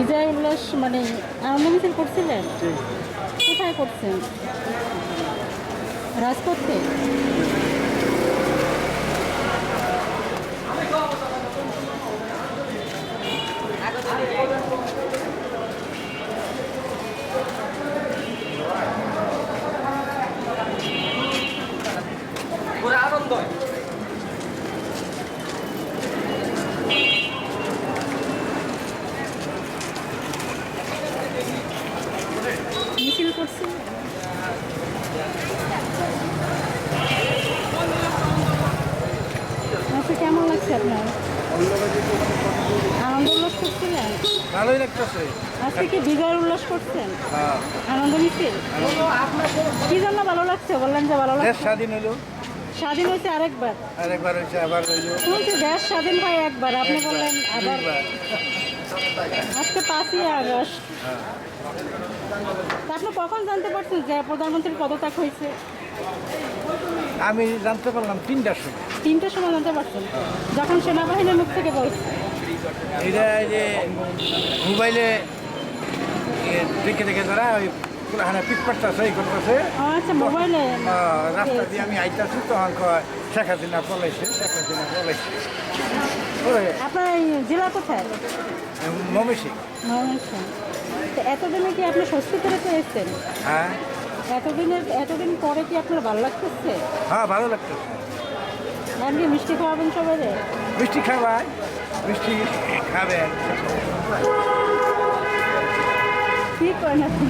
বিজয় উল্লাস মানে আনন্দ মিছিল করছিলেন? কোথায় করছেন? রাজপথে? মিছিল করছিলেন আচ্ছা কেমন লাগছে আপনার? আনন্দ উল্লাস করছিলেন ভালোই লাগতেছে। আজকে কি বিজয় উল্লাস করছেন? হ্যাঁ। আনন্দ মিছিল কি জন্য ভালো লাগছে? বললেন যে ভালো লাগছে। স্বাধীন হলো। স্বাধীন হয়েছে আরেকবার। আরেকবার হয়েছে আবার হইল। দেশ স্বাধীন হয় একবার। আপনি বললেন আবার। আজকে পাঁচই আগস্ট। আপনি কখন জানতে পারছেন যে প্রধানমন্ত্রীর পদত্যাগ হয়েছে? আমি জানতে পারলাম তিনটার সময়। তিনটার সময় জানতে পারছেন? যখন সেনাবাহিনীর মুখ থেকে বলছে। এটা যে মোবাইলে দেখে দেখে তারা ওই হানা পিক পাড়তেছে এই করতেছে আচ্ছা মোবাইলে রাস্তা দিয়ে আমি আইতাছি তখন শেখ হাসিনা পলাইছে শেখ হাসিনা পলাইছে। আপনার জেলা কোথায়? মমেশি ময়মনসিংহ তো এতদিনে কি আপনি স্বস্তি করে পেয়েছেন হ্যাঁ। এতদিনের এতদিন পরে কি আপনার ভালো লাগতেছে? হ্যাঁ ভালো লাগতেছে। আপনি মিষ্টি খাওয়াবেন সবাই মিষ্টি খাবাই মিষ্টি খাবেন। কি করেন আপনি?